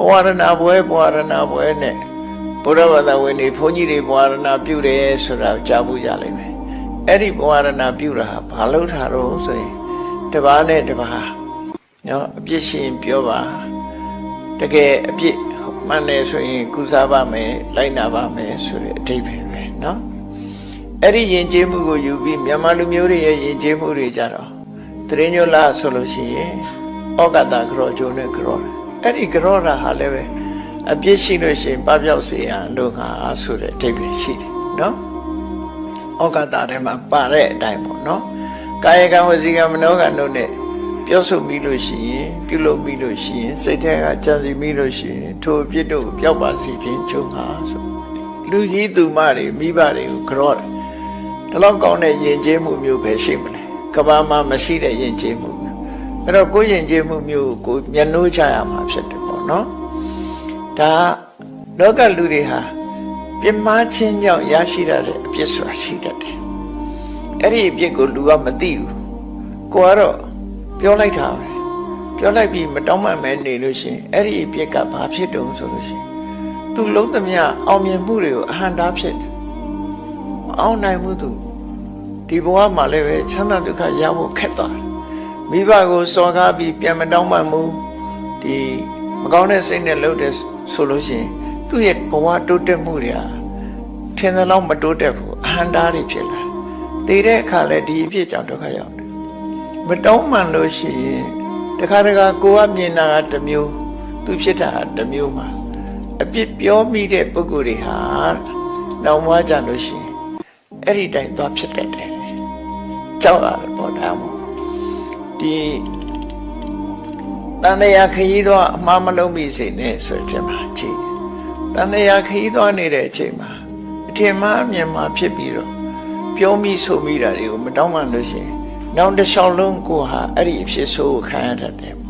ဘဝရဏပွဲဘဝရဏပွဲနဲ့ဘုရားဘာသာဝင်တွေဘုန်းကြီးတွေဘဝရဏပြုတယ်ဆိုတာကိုကြားဖို့ကြလိမ့်မယ်အဲ့ဒီဘဝရဏပြုတာဟာဘာလို့ထားတော့ဆိုရင်တပားနဲ့တပားနော်အပြစ်ရှင်ပြောပါတကယ်အပြစ်မှန်တယ်ဆိုရင်ကုစားပါမယ်လိုက်နာပါမယ်ဆိုတဲ့အဓိပ္ပာယ်ပဲနော်အဲ့ဒီယဉ်ကျေးမှုကိုယူပြီးမြန်မာလူမျိုးတွေရဲ့ယဉ်ကျေးမှုတွေကြတော့တရင်ညိုလာဆိုလို့ရှိရင်ဩကတာကြောဂျုံနဲ့ကြောတာ အဲ့ဒီကြောတာဟာလည်းပဲအပြစ်ရှိလို့ရှိရင်ပပျောက်စေရန်လို့ငါဆိုတဲ့အဓိပ္ပာယ်ရှိတယ်နော်ဩကတာထဲမှာပါတဲ့အတိုင်းပေါ့နော်ကာယကံဝစီကံမနောကံတို့ ਨੇ ပြောဆိုမိလို့ရှိရင်ပြုလုပ်မိလို့ရှိရင်စိတ်ထဲကကြံစီမိလို့ရှိရင်ထိုအပြစ်တို့ကိုပျောက်ပါစေခြင်းချုပ်ငါဆိုလူကြီးသူမတွေမိဘတွေကိုကြော့တယ်ဒီလောက်ကောင်းတဲ့ယဉ်ကျေးမှုမျိုးပဲရှိမလဲကဘာမှာမရှိတဲ့ယဉ်ကျေးမှုမျိုး အဲ့တော့ကိုယ်ယဉ်ကျေးမှုမျိုးကိုကိုယ်မျက်နှိုးချရမှာဖြစ်တယ်ပေါ့နော်ဒါလောကလူတွေဟာပြင်းမာခြင်းကြောင့်ရရှိရတဲ့အပြစ်ဆိုတာရှိတတ်တယ်။အဲ့ဒီအပြစ်ကိုလူကမသိဘူး။ကိုကတော့ပြောလိုက်တာပဲ။ပြောလိုက်ပြီးမတောင်းပန်မဲနေလို့ရှိရင်အဲ့ဒီအပြစ်ကဘာဖြစ်တုံးဆိုလို့ရှိရင်သူလုံးသမျှအောင်မြင်မှုတွေကိုအဟံတားဖြစ်တယ်။မအောင်နိုင်မှုသူဒီဘဝမှာလည်းပဲချမ်းသာဒုက္ခရဖို့ခက်သွားတယ်။ မိဘကိုစော်ကားပြီးပြန်မတောင်းပန်မှုဒီမကောင်းတဲ့စိတ်နဲ့လုပ်တယ်ဆိုလို့ရှိရင်သူ့ရဲ့ဘဝတိုးတက်မှုတွေဟာထင်သလောက်မတိုးတက်ဘူးအဟံတားတွေဖြစ်လာတယ်။တည်တဲ့အခါလဲဒီအဖြစ်ကြောင့်ဒုက္ခရောက်တယ်။မတောင်းမှန်လို့ရှိရင်တခါတခါကိုကမြင်တာကတစ်မျိုး သူဖြစ်တာကတစ်မျိုးမှာအပြစ်ပြောမိတဲ့ပုဂ္ဂိုလ်တွေဟာနောက်မှကြလို့ရှိရင်အဲ့ဒီတိုင်သွားဖြစ်တတ်တယ်။ကြောက်ရတယ်ပေါ့ဒါမို့ ဒီတန်တရားခရီးတော့အမှားမလုံးမိစေနဲ့ဆိုတဲ့မှာကြည့်တန်တရားခရီးသွားနေတဲ့အချိန်မှာအထင်မှားအမြင်မှာဖြစ်ပြီးတော့ပြောမိဆိုမိတာတွေကိုမတောင်းမှလို့ရှိရင်နောက်တစ်လျှောက်လုံးကိုဟာအဲ့ဒီအဖြစ်ဆိုးကိုခံရတတ်တယ်ပေါ့